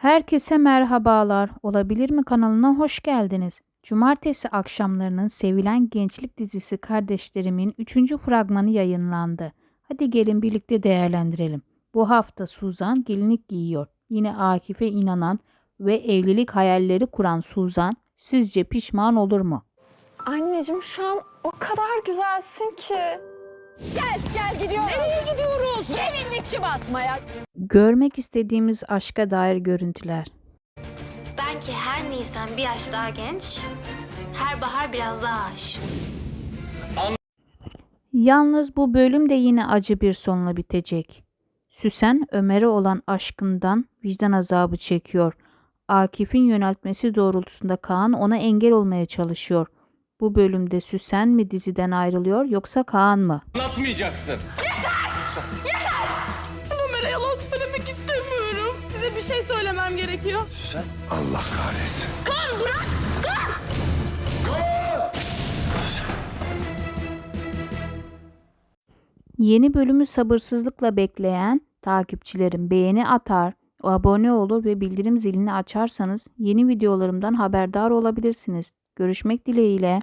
Herkese merhabalar. Olabilir mi kanalına hoş geldiniz. Cumartesi akşamlarının sevilen gençlik dizisi Kardeşlerimin 3. fragmanı yayınlandı. Hadi gelin birlikte değerlendirelim. Bu hafta Suzan gelinlik giyiyor. Yine Akif'e inanan ve evlilik hayalleri kuran Suzan sizce pişman olur mu? Anneciğim şu an o kadar güzelsin ki. Gel gel gidiyoruz. Gelinlikçi basmaya. Görmek istediğimiz aşka dair görüntüler. Ben ki her Nisan bir yaş daha genç, her bahar biraz daha aşık. Yalnız bu bölüm de yine acı bir sonla bitecek. Süsen Ömer'e olan aşkından vicdan azabı çekiyor. Akif'in yöneltmesi doğrultusunda Kaan ona engel olmaya çalışıyor. Bu bölümde Süsen mi diziden ayrılıyor yoksa Kaan mı? Anlatmayacaksın. Ömer'e yalan söylemek istemiyorum. Size bir şey söylemem gerekiyor. Süsen. Allah kahretsin. Yeni bölümü sabırsızlıkla bekleyen takipçilerim beğeni atar, abone olur ve bildirim zilini açarsanız yeni videolarımdan haberdar olabilirsiniz. Görüşmek dileğiyle.